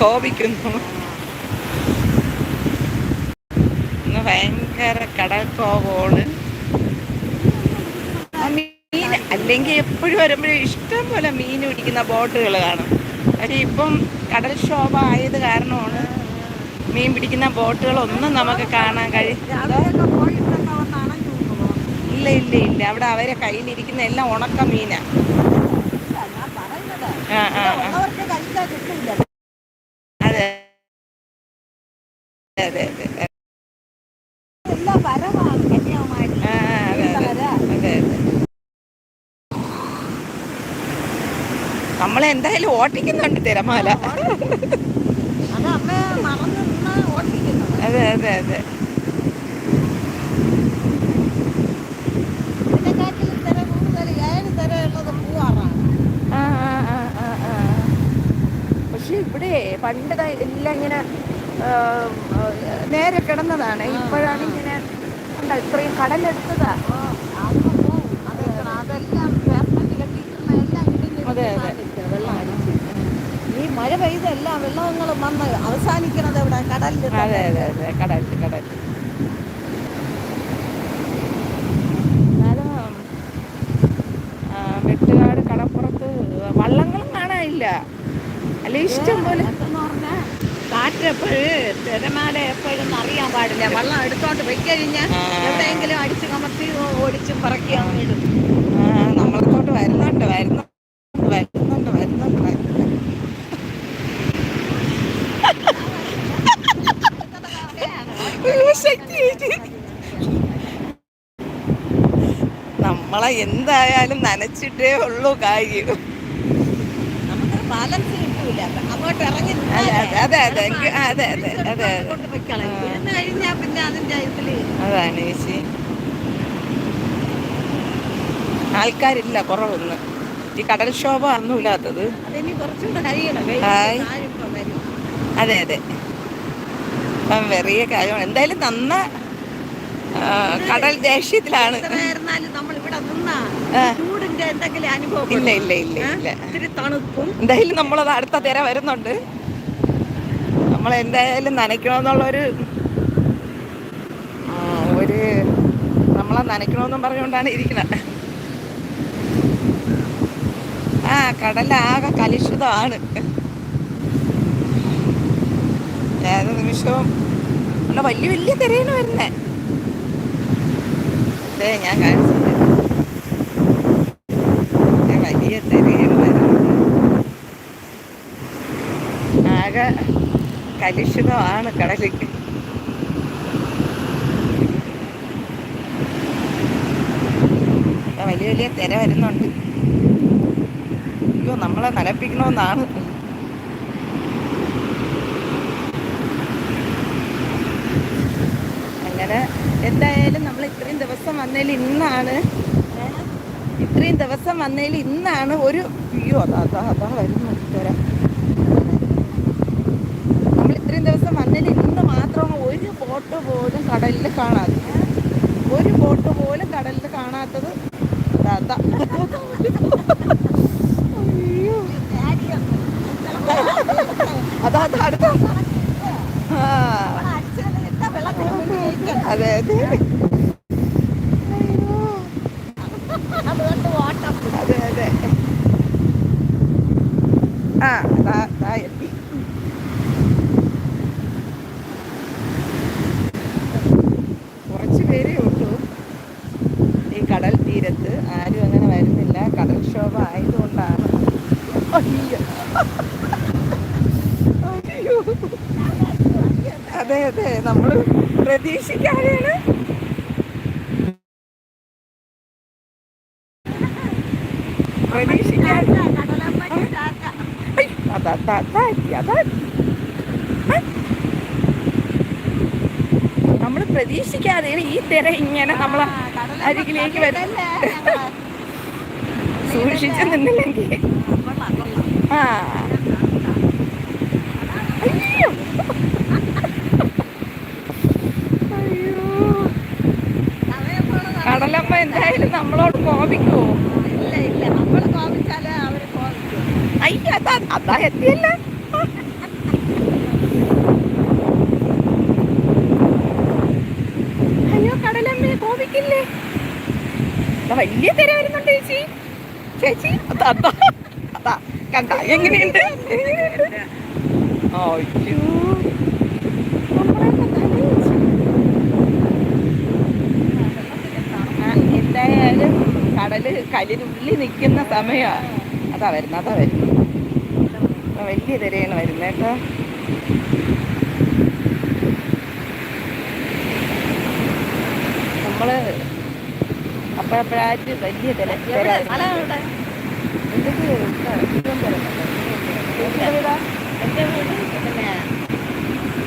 കോപിക്കുന്നു ഇന്ന് ഭയങ്കര കടൽ കോപമാണ് മീൻ അല്ലെങ്കിൽ എപ്പോഴും വരുമ്പോഴും ഇഷ്ടം പോലെ മീൻ പിടിക്കുന്ന ബോട്ടുകൾ കാണും. പക്ഷെ ഇപ്പം കടൽ ക്ഷോഭ ആയത് കാരണമാണ് മീൻ പിടിക്കുന്ന ബോട്ടുകളൊന്നും നമുക്ക് കാണാൻ കഴിയും ഇല്ല ഇല്ല ഇല്ല. അവിടെ അവരെ കയ്യിലിരിക്കുന്ന എല്ലാം ഉണക്ക മീനാ. ആ ആ. അതെ അതെ എല്ലാം വരവാണ്. നമ്മളെ എന്തായാലും ഓട്ടിക്കുന്നുണ്ട് തിരമാല. അത് അതെ അതെ. പക്ഷെ ഇവിടെ പണ്ട് ദാ എല്ലാം ഇങ്ങനെ നേരെ കിടന്നതാണ്. ഇപ്പോഴാണ് ഇങ്ങനെ കണ്ടോ, ഇത്രയും കടലെടുത്തതാ. അതൊക്കെ പോവും അതെല്ലാം അതെല്ലാം പേപ്പറിൽ കെട്ടിയിരുന്ന എല്ലാം ഇടിഞ്ഞ് അതെ, അതെ. ഈ മഴ പെയ്തെല്ലാം വെള്ളങ്ങൾ വന്ന് അവസാനിക്കണത് ഇവിടെ കടലിൽ അതെ അതെ അതെ. കടലിൽ കടലിൽ വെട്ടുകാട് കടപ്പുറത്ത് വള്ളങ്ങളും കാണാനില്ല. അല്ല ഇഷ്ടം പോലെ കാറ്റ് എപ്പോഴും തിരമാല എപ്പോഴും അറിയാൻ പാടില്ല. വെള്ളം എടുത്തോണ്ട് വെക്കഴിഞ്ഞാൽ. എവിടെയെങ്കിലും അടിച്ച് കമത്തി ഓടിച്ച് പറക്കി അങ്ങ് ഇടും. നമ്മളത്തോട്ട് വരുന്നുണ്ട് വരുന്നു വരുന്നുണ്ട് വരുന്നുണ്ട്. നമ്മളെ എന്തായാലും നനച്ചിട്ടേ ഉള്ളൂ കാര്യം നമുക്ക് ബാലൻസ് അതെ അതെ അതെ അതെ. അതെ അതാണ് ചേച്ചി. ആൾക്കാരില്ല കുറവൊന്ന്. ഈ കടൽ കടൽക്ഷോഭ ഒന്നുമില്ലാത്തത് അതെ അതെ. അപ്പം വെറിയ കാര്യമാണ്. എന്തായാലും നന്ന കടൽ ദേഷ്യത്തിലാണ്. നമ്മൾ ഇവിടെ നിന്നാ. ചൂടിന്റെ എന്തെങ്കിലും അനുഭവം ഇല്ല ഇല്ല ഇല്ല ഇല്ല. ഇത്തിരി തണുപ്പും. എന്തായാലും നമ്മളത് അടുത്ത തിര വരുന്നുണ്ട്. നമ്മൾ എന്തായാലും നനയ്ക്കണമെന്നുള്ളൊരു ഒരു നമ്മളെ നനയ്ക്കണമെന്നും പറഞ്ഞുകൊണ്ടാണ് ഇരിക്കുന്നത്. ആ കടലാകെ കലുഷിതമാണ്. ഏത് നിമിഷവും. വലിയ വലിയ തിരയാണ് വരുന്നേ. അതെ ഞാൻ കാണിച്ചത് ദേ വലിയ തിരയാണ് വരുന്നത് ആകെ കലുഷിതമാണ് കടലിൽ. വലിയ വലിയ തിര വരുന്നുണ്ട്. അയ്യോ നമ്മളെ നനപ്പിക്കണമെന്നാണ് അങ്ങനെ എന്തായാലും നമ്മൾ ഇത്രയും ദിവസം വന്നതിൽ ഇന്നാണ്. ഇത്രയും ദിവസം വന്നതിൽ ഇന്നാണ് ഒരു അയ്യോ അതാ അതാ അതാ വരുന്നു തിര നമ്മൾ ഇത്രയും ദിവസം വന്നതിൽ മാത്രം ഒരു ബോട്ട് പോലും കടലിൽ കാണാതെ. ഒരു ബോട്ട് പോലും കടലിൽ കാണാത്തത്. അയ്യോ. അതാ അടുത്ത. അതെ അതെ അയ്യോ അതുകൊണ്ട് ഓട്ടം അതെ അതെ ആ അതാ അതാ എത്തി കുറച്ച് പേരേ ഉള്ളൂ ഈ കടൽ തീരത്ത് ആരും അങ്ങനെ വരുന്നില്ല കടൽക്ഷോഭ ആയതുകൊണ്ടാണ് അയ്യോ അയ്യോ അതെ അതെ നമ്മൾ പ്രതീക്ഷിക്കാതെയാണ്. പ്രതീക്ഷിക്കാതെ. അതാ അതാ നമ്മൾ പ്രതീക്ഷിക്കാതെയാണ് ഈ തിര ഇങ്ങനെ നമ്മളെ അരികിലേക്ക് വരും സൂക്ഷിച്ചു നിന്നില്ലെങ്കിൽ. ആ. എന്തായാലും നമ്മളോട് കോപിക്കോ ഇല്ല ഇല്ല. നമ്മൾ കോപിച്ചാലേ അവർ കോപിക്കും. അയ്യ അതാ അതാ അയ്യോ കടലമ്മേ കോപിക്കില്ലേ? വലിയ തിര വരുന്നുണ്ട് ചേച്ചി. ചേച്ചി അതാ അതാ അതാ. കണ്ട എങ്ങനെയുണ്ട്? എങ്ങനെയുണ്ട് അയ്യോ. കടൽ ഉള്ളി നിൽക്കുന്ന സമയമാണ് അതാ വരുന്നത് അതാ വരുന്നത് വലിയ തിരയാണ് വരുന്നത് കേട്ടോ. നമ്മൾ അപ്പോഴപ്പോഴായിട്ട് വലിയ തിര തിര എവിടെ? വരുന്നത്. മല അവിടെ.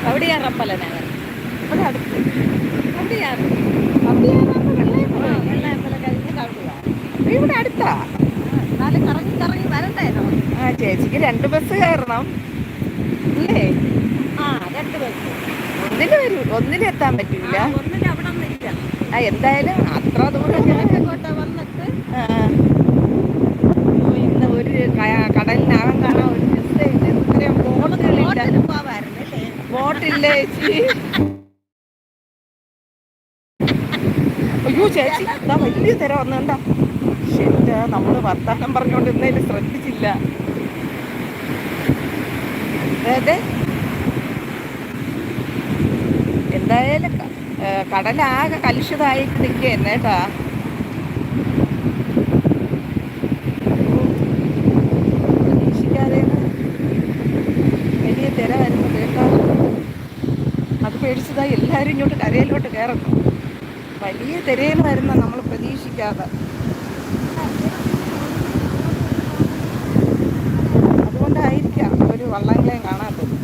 അവിടെയാ അടുത്ത്. അവിടെയാണ്? വെള്ളയമ്പലം കഴിഞ്ഞ് കവിടുക ഇവിടെ അടുത്താ? എന്നാലും കറങ്ങി കറങ്ങി ആ ചേച്ചിക്ക് രണ്ട് ബസ് കയറണം. അല്ലേ ആ രണ്ട് ബസ് ഒന്നിൽ വരൂ പറ്റില്ല ഒന്നിന് അവിടെ ഒന്നില്ല. ആ എന്തായാലും അത്ര ദൂരം വന്നിട്ട് ഇന്ന് ഒരു കടലിനകം കാണാൻ ഒരു ഇത്രയും ബോട്ടുകളില്ല ബോട്ടില്ല ചേച്ചി? അയ്യോ ചേച്ചി ഇതാ വലിയ തിര വന്നുണ്ട ശരി നമ്മൾ വർത്താനം പറഞ്ഞുകൊണ്ടിരുന്നതിൽ ശ്രദ്ധിച്ചില്ല. അതെ. എന്തായാലും കടലാകെ കലുഷിതായിട്ട് നിൽക്കുക തന്നെ കേട്ടാ. പ്രതീക്ഷിക്കാതെയാണ് വലിയ തിര വരുന്നത് കേട്ടോ. അത് പേടിച്ചതായി എല്ലാവരും ഇങ്ങോട്ട് കരയിലോട്ട് കയറുന്നു. വലിയ തിരയിൽ വരുന്ന നമ്മൾ പ്രതീക്ഷിക്കാതെ. വള്ളങ്ങളെയും കാണാത്തത്.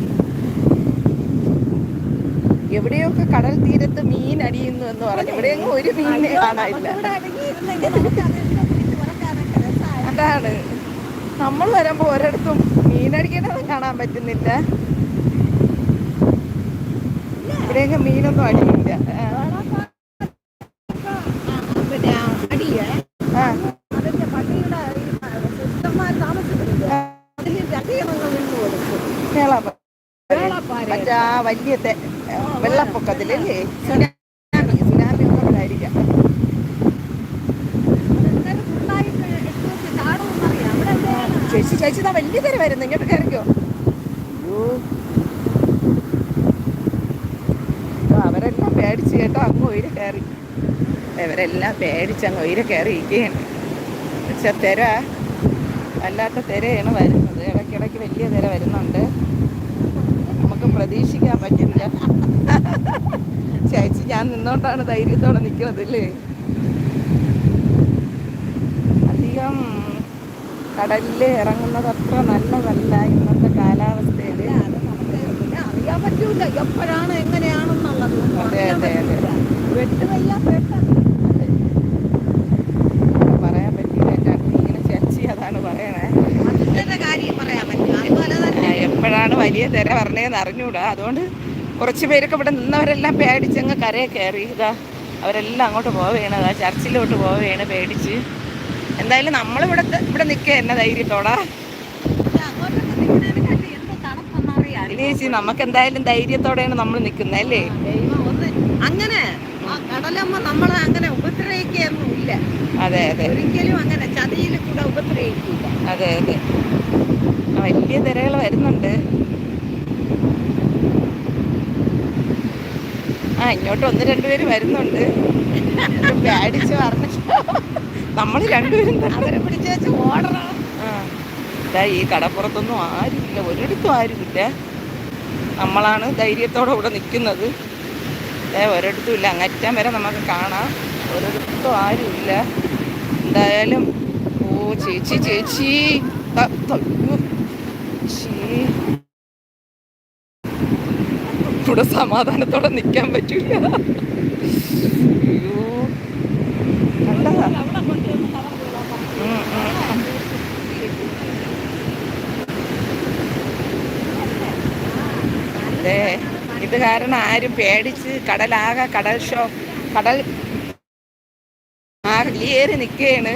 എവിടെയൊക്കെ കടൽ തീരത്ത് മീൻ അടിയുന്നു എന്ന് പറഞ്ഞു. എവിടെയെങ്കിലും ഒരു മീനിനെ കാണാനില്ല. അതാണ്. നമ്മൾ വരുമ്പോ ഒരിടത്തും മീനടിക്കണത് കാണാൻ പറ്റുന്നില്ല. ഇവിടെയൊക്കെ മീനൊന്നും അടിയില്ല ആ. പിന്നെ അടിയേ ആ അതിന്റെ പള്ളിയുടെ ഈ സിസ്റ്റർമാർ താമസിക്കുന്നില്ല അതിന് രണ്ടീണങ്ങൾ നിന്ന് കൊടുക്കും കേളാപ്പ വേളപ്പാര മറ്റേ ആ വലിയ വെള്ളപ്പൊക്കത്തിലല്ലേ? സുനാമി സുനാമി ഒക്കെ ഉണ്ടായിരിക്കാം ചേച്ചി ചേച്ചി ഇതാ വലിയ തിര വരുന്നു. ഇങ്ങോട്ട് കയറിക്കോ. അവരെല്ലാം പേടിച്ച് കേട്ടോ അങ്ങ് ഉയരെ കയറി. അവരെല്ലാം പേടിച്ച് അങ്ങ് ഉയരെ കയറി ഇരിക്കുകയാണ്. പക്ഷെ തിര വല്ലാത്ത തിരയാണ് വരുന്നത്. ഇടയ്ക്കിടയ്ക്ക് വലിയ തിര വരുന്നുണ്ട്. പ്രതീക്ഷിക്കാൻ പറ്റില്ല ചേച്ചി ഞാൻ നിന്നോണ്ടാണ് ധൈര്യത്തോടെ നിൽക്കുന്നത് അല്ലേ? അധികം കടലിൽ ഇറങ്ങുന്നത് അത്ര നല്ലതല്ല ഇന്നത്തെ കാലാവസ്ഥയിൽ അത് നമുക്ക് അറിയാൻ പറ്റൂല. എപ്പോഴാണ് എങ്ങനെയാണെന്നുള്ളത്. ഒന്നും അതെ, അറിയാൻ അതെ, അതെ. പറ്റൂല. വെട്ടുവയ്യ പെട്ടെന്ന് പറയാൻ പറ്റില്ല എന്റെ അടുത്ത് ഇങ്ങനെ ചേച്ചി അതാണ് പറയണേ അതിന്റെ കാര്യം പറയാൻ പറ്റും അതുപോലെ തന്നെ എപ്പോഴാണ് വലിയ തിര പറഞ്ഞതെന്ന് അറിഞ്ഞൂടാ. അതുകൊണ്ട് കുറച്ച് പേരൊക്കെ ഇവിടെ നിന്നവരെല്ലാം പേടിച്ചങ്ങ് കരയെ കയറി. ഇതാ അവരെല്ലാം അങ്ങോട്ട് പോവുകയാണ്. അതാ ചർച്ചിലോട്ട് പോവുകയാണ് പേടിച്ച്. എന്തായാലും നമ്മളിവിടെ ഇവിടെ നിൽക്കുക എന്നെ ധൈര്യത്തോടാ. ചേച്ചി നമുക്ക് എന്തായാലും ധൈര്യത്തോടെയാണ് നമ്മൾ നിൽക്കുന്നത് അല്ലേ? അങ്ങനെ കടലമ്മ നമ്മളെ അങ്ങനെ ഉപദ്രവിക്കുകയൊന്നുമില്ല അതെ അതെ. ഒരിക്കലും അങ്ങനെ ചതിയിൽ കൂടെ ഉപദ്രവിക്കില്ല. അതെ അതെ. വലിയ തിരകൾ വരുന്നുണ്ട്. ആ ഇങ്ങോട്ട് ഒന്ന് രണ്ടുപേര് വരുന്നുണ്ട്. പേടിച്ച് പറഞ്ഞു നമ്മൾ രണ്ടുപേരും അവരെ പിടിച്ച് വെച്ച് ഓടണം. ആ ഇതാ ഈ കടപ്പുറത്തൊന്നും ആരുമില്ല. ഒരിടത്തും ആരുമില്ല. നമ്മളാണ് ധൈര്യത്തോടെ ഇവിടെ നിൽക്കുന്നത്. ഒരിടത്തും ഇല്ല. അങ്ങറ്റം വരെ നമുക്ക് കാണാം. ഒരിടത്തും ആരുമില്ല. എന്തായാലും ഓ ചേച്ചി ചേച്ചി. ഇവിടെ സമാധാനത്തോടെ നിൽക്കാൻ പറ്റില്ല അയ്യോ. അതെ ഇത് കാരണം ആരും പേടിച്ച് കടലാകെ കടൽ ഷോ കടൽ ഏറി നിൽക്കുകയാണ്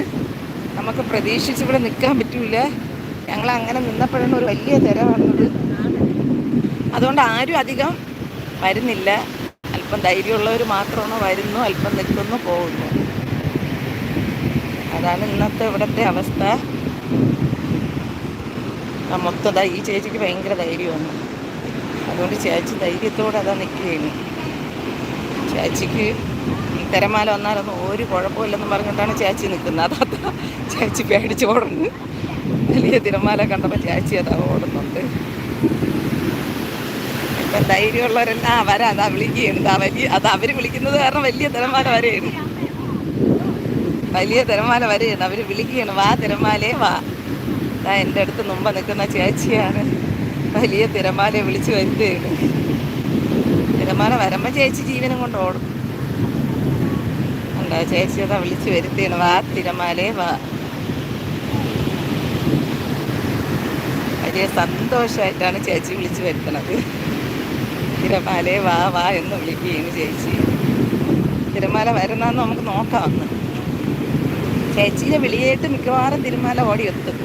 നമുക്ക് പ്രതീക്ഷിച്ച് ഇവിടെ നിൽക്കാൻ പറ്റൂല. ഞങ്ങൾ അങ്ങനെ നിന്നപ്പോഴാണ് ഒരു വലിയ തിര വന്നത് അതുകൊണ്ട് ആരും അധികം വരുന്നില്ല. അല്പം ധൈര്യമുള്ളവർ മാത്രമാണ് വരുന്നു അല്പം നിൽക്കുന്നു പോകുന്നു. അതാണ് ഇന്നത്തെ ഇവിടുത്തെ അവസ്ഥ. മൊത്തം ഈ ചേച്ചിക്ക് ഭയങ്കര ധൈര്യമാണ്. അതുകൊണ്ട് ചേച്ചി ധൈര്യത്തോടെ അതാ നിൽക്കുകയാണ്. ചേച്ചിക്ക് ഈ തിരമാല വന്നാലൊന്നും ഒരു കുഴപ്പമില്ലെന്ന് പറഞ്ഞിട്ടാണ് ചേച്ചി നിൽക്കുന്നത്. അതാ ചേച്ചി പേടിച്ച് ഓടുന്നു. വലിയ തിരമാല കണ്ടപ്പോൾ ചേച്ചി അതാ ഓടുന്നുണ്ട്. ഇപ്പം ധൈര്യമുള്ളവരെല്ലാം അവരെ വരാ. അതാ വിളിക്കുകയാണ്. വലിയ അത് അവർ വിളിക്കുന്നത് കാരണം വലിയ തിരമാല വരെയാണ്. വലിയ തിരമാല വരെയാണ്. അവർ വിളിക്കുകയാണ്. വാ തിരമാലേ വാ. ഞാൻ എന്റെ അടുത്ത് മുമ്പ് നിൽക്കുന്ന ചേച്ചിയാണ്. വലിയ തിരമാലയെ വിളിച്ചു വരുത്തുകയാണ്. തിരമാല വരുമ്പോൾ ചേച്ചി ജീവനും കൊണ്ട് ഓടും. ഉണ്ടോ ചേച്ചി അതാ വിളിച്ചു വരുത്തുകയാണ്. വാ തിരമാലേ വാ. വലിയ സന്തോഷമായിട്ടാണ് ചേച്ചി വിളിച്ചു വരുത്തണത് തിരമാലേ വാ വാ എന്ന് വിളിക്കുകയും ചേച്ചി. തിരമാല വരുന്നതെന്ന് നമുക്ക് നോക്കാം അന്ന്. ചേച്ചിയുടെ വിളിയേറ്റ് മിക്കവാറും തിരുമാല ഓടിയെത്തും.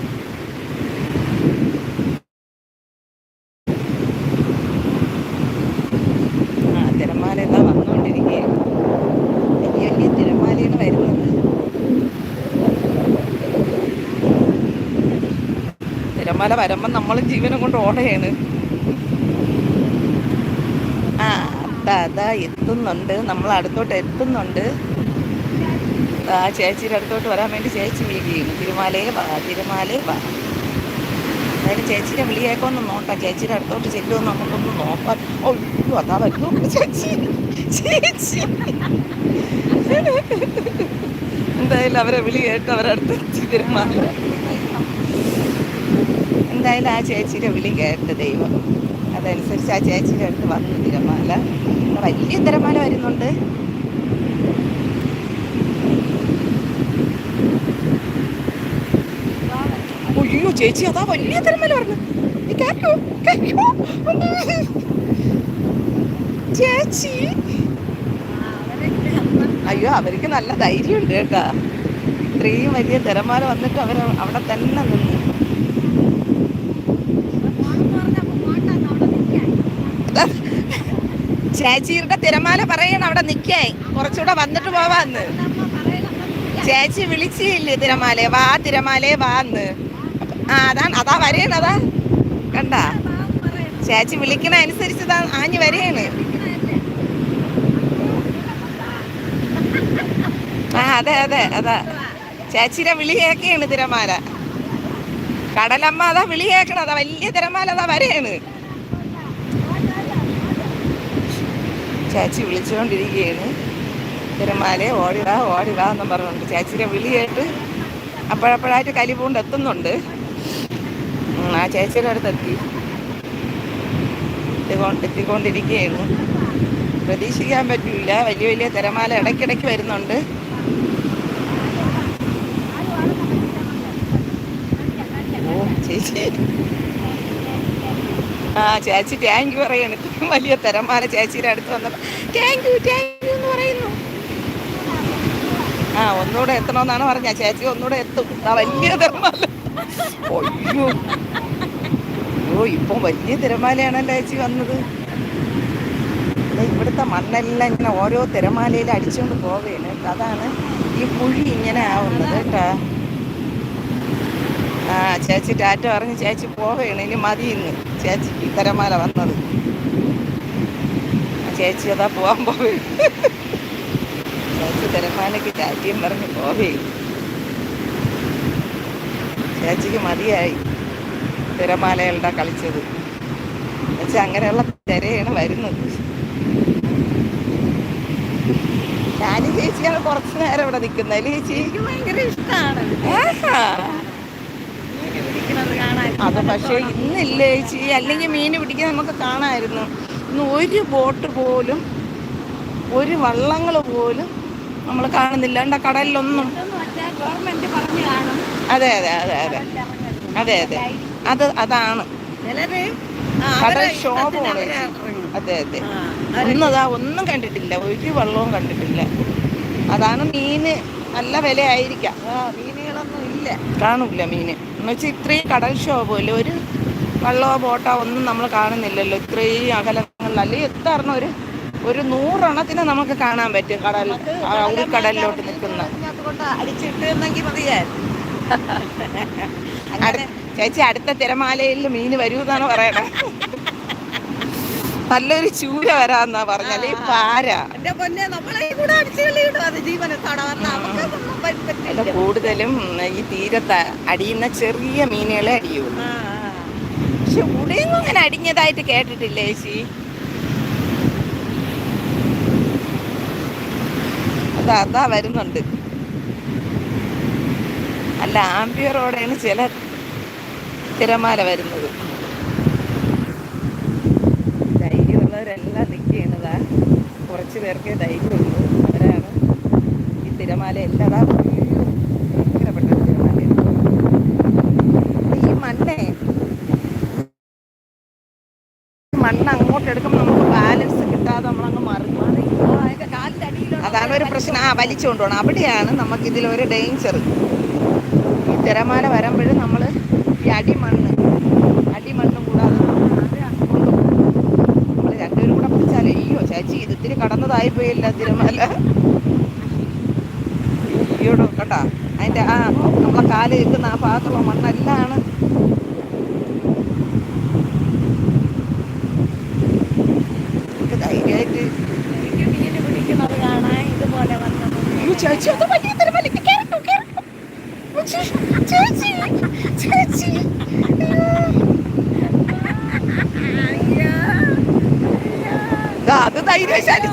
ആ തിരമാല വരുമ്പം നമ്മൾ ജീവനം കൊണ്ട് ഓടുകയാണ് ആ അതാ അതാ എത്തുന്നുണ്ട്. നമ്മൾ അടുത്തോട്ട് എത്തുന്നുണ്ട്. ആ ചേച്ചിയുടെ അടുത്തോട്ട് വരാൻ വേണ്ടി ചേച്ചി വിളിക്കുകയാണ് തിരുമാലയെ വാ തിരുമാലയെ വാ. അതായത് ചേച്ചിയുടെ വിളിയേക്കൊന്നും നോക്കാം ചേച്ചിയുടെ അടുത്തോട്ട് ചെല്ലുമെന്ന് നമുക്കൊന്ന് നോക്കാം. അയ്യോ അതാ വരുന്നു. ചേച്ചി ചേച്ചി. എന്തായാലും അവരെ വിളി കേട്ട് അവരടുത്ത് തിരുമാല. എന്തായാലും ആ ചേച്ചിയുടെ വിളി കേട്ട് ദൈവം അതനുസരിച്ച് ആ ചേച്ചിയുടെ അടുത്ത് വന്നു തിരമാല. വലിയ തിരമാല വരുന്നുണ്ട്. അയ്യോ ചേച്ചി അതാ വലിയ തിരമാല പറഞ്ഞു ചേച്ചി. അയ്യോ അവർക്ക് നല്ല ധൈര്യമുണ്ട് കേട്ടാ. ഇത്രയും വലിയ തിരമാല വന്നിട്ട് അവർ അവിടെ തന്നെ നിന്ന് ചേച്ചിയുടെ തിരമാല പറയണം അവിടെ നിൽക്കേ കുറച്ചുകൂടെ വന്നിട്ട് പോവാന്ന്. ചേച്ചി വിളിച്ചില്ലേ തിരമാലെ വാ തിരമാലേ വാന്ന് ആ അതാണ് അതാ വരേണതാ കണ്ട? ചേച്ചി വിളിക്കണ അനുസരിച്ച് ആഞ്ഞ് വരേണ്. ആ അതെ അതെ അതാ. ചേച്ചിയുടെ വിളി തിരമാല. കടലമ്മ അതാ വിളി കേക്കണ അതാ വലിയ തിരമാല അതാ വരേണ്. ചേച്ചി വിളിച്ചുകൊണ്ടിരിക്കുകയാണ്. തിരമാലെ ഓടിടാ ഓടിടാ എന്നും പറഞ്ഞുകൊണ്ട് ചാച്ചിയുടെ വിളിയായിട്ട് അപ്പോഴപ്പോഴായിട്ട് അപ്പോഴപ്പോഴായിട്ട് കലിപൂണ്ട് എത്തുന്നുണ്ട്. ആ ചേച്ചിയുടെ അടുത്ത് എത്തി. എത്തിക്കൊ- എത്തിക്കൊണ്ടിരിക്കുകയാണ്. പ്രതീക്ഷിക്കാൻ പറ്റില്ല വലിയ വലിയ തിരമാല ഇടയ്ക്കിടയ്ക്ക് വരുന്നുണ്ട്. ഓ ചേച്ചി. ആ ചേച്ചി താങ്ക് യു പറയാണ് വലിയ തിരമാല ചേച്ചിയുടെ അടുത്ത് വന്നപ്പോൾ താങ്ക് യു താങ്ക് യു എന്ന് പറയുന്നു. ആ ഒന്നുകൂടെ എത്തണമെന്നാണ് പറഞ്ഞ ചേച്ചി ഒന്നുകൂടെ എത്തും. ആ വലിയ തിരമാല. ഓ ഇപ്പം വലിയ തിരമാലയാണല്ലോ ചേച്ചി വന്നത്. ഇവിടുത്തെ മണ്ണെല്ലാം ഇങ്ങനെ ഓരോ തിരമാലയിൽ അടിച്ചുകൊണ്ട് പോവുകയാണ് അതാണ് ഈ കുഴി ഇങ്ങനെ ആവുന്നത് കേട്ടാ. ആ ചേച്ചി ടാറ്റ പറഞ്ഞ് ചേച്ചി പോവുകയാണ്. ഇനി മതി ഇന്ന്. ചേച്ചിക്ക് ഇത്തരമാല തിരമാല വന്നത്. ചേച്ചി അതാ പോവാൻ പോവേ ചേച്ചി തിരമാലയ്ക്ക് ടാറ്റയും പറഞ്ഞ് പോവേ ചേച്ചിക്ക് മതിയായി തിരമാലകളുടെ കളിച്ചത്. ചേച്ചി അങ്ങനെയുള്ള തിരയാണ് വരുന്നത്. ഞാനും ചേച്ചിയാണ് കുറച്ചു നേരം ഇവിടെ നിൽക്കുന്നത്. അല്ലേ ചേച്ചി? എനിക്ക് ഭയങ്കര ഇഷ്ടമാണ്. പിടിക്കുന്നത് കാണാൻ. അത് പക്ഷേ ഇന്നില്ലേ ചേച്ചി? അല്ലെങ്കിൽ മീൻ പിടിക്കാൻ നമുക്ക് കാണാമായിരുന്നു. ഇന്ന് ഒരു ബോട്ട് പോലും ഒരു വള്ളങ്ങൾ പോലും നമ്മൾ കാണുന്നില്ല. എന്താ കടലിലൊന്നും? അതെ അതെ അതെ അതെ. അതെ അതെ. അത് അതാണ്. കടൽ ക്ഷോഭമാണ്. അതെ അതെ. ഇന്നതാ ഒന്നും കണ്ടിട്ടില്ല. ഒരു വള്ളവും കണ്ടിട്ടില്ല. അതാണ് മീന് നല്ല വിലയായിരിക്കാം. ആയിരിക്കാം മീനുകളൊന്നും ഇല്ല. കാണൂല മീന് എന്ന് വെച്ചാൽ ഇത്രയും കടൽക്ഷോഭമല്ലേ ഒരു വള്ളമോ ബോട്ടോ ഒന്നും നമ്മൾ കാണുന്നില്ലല്ലോ. ഇത്രയും അകലങ്ങളിൽ. അല്ലെങ്കിൽ എത്താറുന്ന ഒരു ഒരു നൂറെണ്ണത്തിന് നമുക്ക് കാണാൻ പറ്റും കടൽ ഉൾക്കടലിലോട്ട് നിൽക്കുന്ന. ചേച്ചി അടുത്ത തിരമാലയിൽ മീൻ വരൂന്നാണ് പറയണേ. നല്ലൊരു ചൂര വരാന്നാ പറഞ്ഞാൽ ഈ പാര. എന്റെ പൊന്നെ നമ്മളെ കൂടെ അടിച്ചു കളിയിടും അത് വന്നാൽ നമുക്കൊന്നും അല്ല കൂടുതലും ഈ തീരത്ത് അടിയുന്ന ചെറിയ മീനുകളെ അടിയൂ ആ, ആ. പക്ഷെ ഉടയൊന്നും അങ്ങനെ അടിഞ്ഞതായിട്ട് കേട്ടിട്ടില്ല ചേച്ചി? അതാ അതാ വരുന്നുണ്ട്. അല്ല ആംബിയറോടെയാണ് ചില തിരമാല വരുന്നത്. ധൈര്യമുള്ളവരെല്ലാം നിൽക്കുന്നതാ കുറച്ച് പേർക്കേ ധൈര്യമുള്ളൂ. അവരാണ് ഈ തിരമാല എല്ലാം അതാ അയ്യോ, ഭയങ്കരപ്പെട്ട തിരമാലയാണ് ഈ മണ്ണേ മണ്ണ് അങ്ങോട്ട് എടുക്കുമ്പോൾ നമുക്ക് ബാലൻസ് കിട്ടാതെ നമ്മളങ്ങ് അടിയിലുള്ള അതാണ് ഒരു പ്രശ്നം. ആ വലിച്ചുകൊണ്ട് പോകണം അവിടെയാണ് നമുക്ക് ഇതിലൊരു ഡേഞ്ചർ ഈ തിരമാല വരുമ്പോഴും നമ്മൾ ഈ അടിമണ്ണ് അടിമണ്ണ് കൂടാതെ നമ്മൾ രണ്ടുപേരും കൂടെ പിടിച്ചാലേ അയ്യോ ചേച്ചി ഇത് ഇത്തിരി കടന്നതായി പോയില്ല തിരമാല. അയ്യോടോ കേട്ടാ അതിന്റെ ആ നമ്മളെ കാൽ നിൽക്കുന്ന ആ ഭാഗത്തുള്ള മണ്ണെല്ലാം ആണ് നമുക്ക് ധൈര്യമായിട്ട് എനിക്ക് മീൻ പിടിക്കുന്നത് കാണാൻ ഇതുപോലെ വന്നത് അയ്യോ ചേച്ചി അത് വലിയ തിരമാലയ്ക്ക് കേറട്ടോ കേറട്ടോ. ചേച്ചി ചേച്ചി അത് ധൈര്യശാലി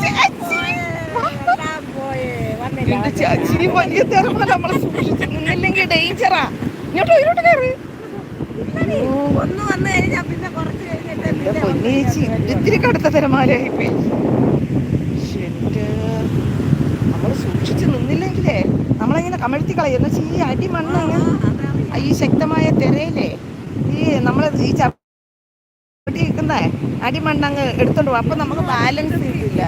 എന്റെ. ചേച്ചി വലിയ തിരമാല നമ്മളെ സൂക്ഷിച്ച് നിന്നില്ലെങ്കിൽ ഡേഞ്ചറാ ഇങ്ങോട്ടോ ഇങ്ങോട്ട് കയറി ഒന്ന് വന്നു കഴിഞ്ഞാ പിന്നെ കുറച്ച് കഴിഞ്ഞിട്ട് പൊന്നേച്ചി ഇത്തിരി കടുത്ത തിരമാലയായി പോയി നമ്മൾ സൂക്ഷിച്ച് നിന്നില്ലെങ്കിലേ നമ്മളെങ്ങനെ കമഴ്ത്തി കളയുന്നു വെച്ചാൽ ഈ അടി മണ്ണ് ഈ ശക്തമായ തിരയിലേ ഈ നമ്മൾ ഈ ചവിട്ടി നിൽക്കുന്ന അടിമണ്ണങ്ങ് എടുത്തോണ്ട് പോകും അപ്പൊ നമുക്ക് ബാലൻസ് കിട്ടില്ല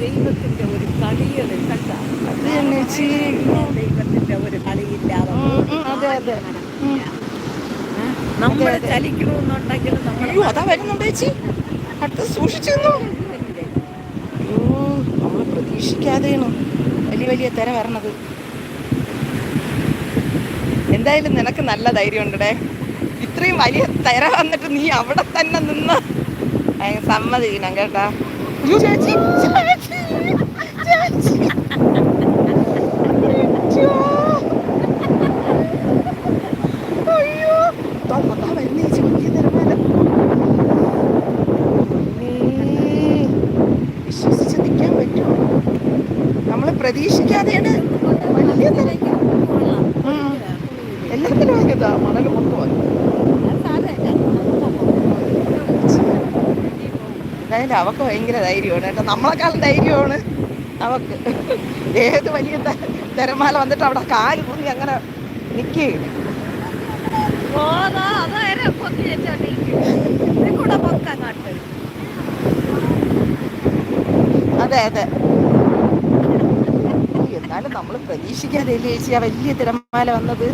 ദൈവത്തിന്റെ ഒരു കളിയത് കണ്ട? അത് തന്നെ ചേച്ചി ദൈവത്തിന്റെ ഒരു കളിയില്ലാതെ ഉം, ഉം, അതെ അതെ. നമ്മൾ. ചലിക്കണമെന്നുണ്ടെങ്കിൽ നമ്മൾ അയ്യോ അതാ വരുന്നുണ്ട് ചേച്ചി. അടുത്ത് സൂക്ഷിച്ചു നിന്നോ. അയ്യോ നമ്മൾ പ്രതീക്ഷിക്കാതെയാണ് വലിയ വലിയ തിര വരണത്. എന്തായാലും നിനക്ക് നല്ല ധൈര്യം ഉണ്ടേ ഇത്രയും വലിയ തിര വന്നിട്ട് നീ അവിടെ തന്നെ നിന്ന്. സമ്മതിക്കണം കേട്ടാ. ചേച്ചി അയ്യോ. അയ്യോ ദാ, ദാ വരുന്നു ചേച്ചി വലിയ തിരമാല പൊന്നേ. വിശ്വസിച്ച് നിൽക്കാൻ പറ്റുമോ നമ്മൾ പ്രതീക്ഷിക്കാതെയാണ് വലിയ തിരക്ക് ഉം. എല്ലാത്തിനും ഇതാ മണൽ മൊത്തം എന്തായാലും അവക്ക് ഭയങ്കര ധൈര്യമാണ് കേട്ടോ. നമ്മളെക്കാളും ധൈര്യമാണ് അവക്ക്. ഏത് വലിയ തിരമാല വന്നിട്ട് അവിടെ കാൽ കുഞ്ഞി അങ്ങനെ നിൽക്കുകയും കൂടെ പൊക്കാൻ കാട്ട് അതെ അതെ. എന്നാലും നമ്മൾ പ്രതീക്ഷിക്കാതെ ചേച്ചി ആ വലിയ തിരമാല വന്നത്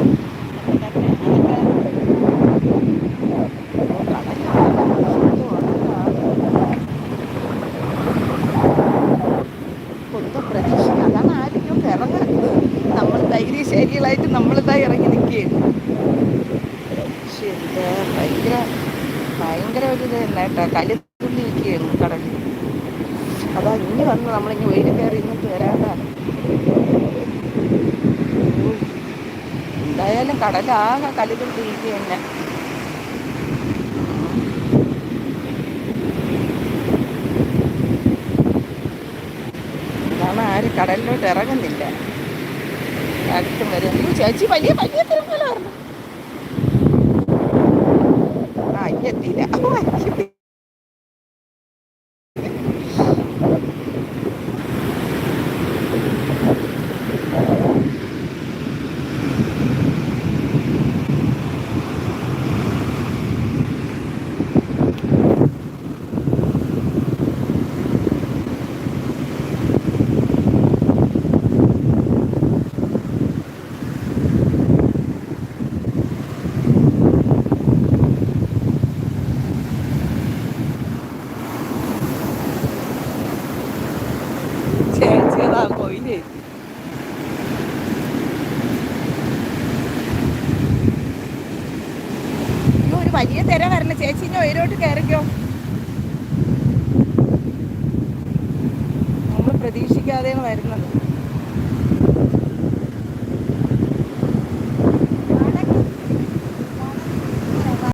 ഒന്നും പ്രതീക്ഷിക്കുക അതാണ് ആരും ഇറങ്ങുന്നത് നമ്മൾ ധൈര്യശാലികളായിട്ട് നമ്മളിതാ ഇറങ്ങി നിൽക്കുകയാണ് പക്ഷെ എന്താ ഭയങ്കര ഭയങ്കര ഒരു ഇത് തന്നെ കേട്ടോ കലുതുള്ളി നിൽക്കുകയാണ് കടലിൽ അതാ ഇനി വന്ന് നമ്മളിങ്ങ് വെയിൽ കയറി ഇന്നിട്ട് വരാണ്ട എന്തായാലും ആകെ കലുതുള്ളി നിൽക്കുക തന്നെ. അതാണ് ആരും കടലിലോട്ട് ഇറങ്ങുന്നില്ല. അടുത്തും വരും. ചേച്ചി വലിയ വലിയ തിരക്കലായിരുന്നു ആ ഇനി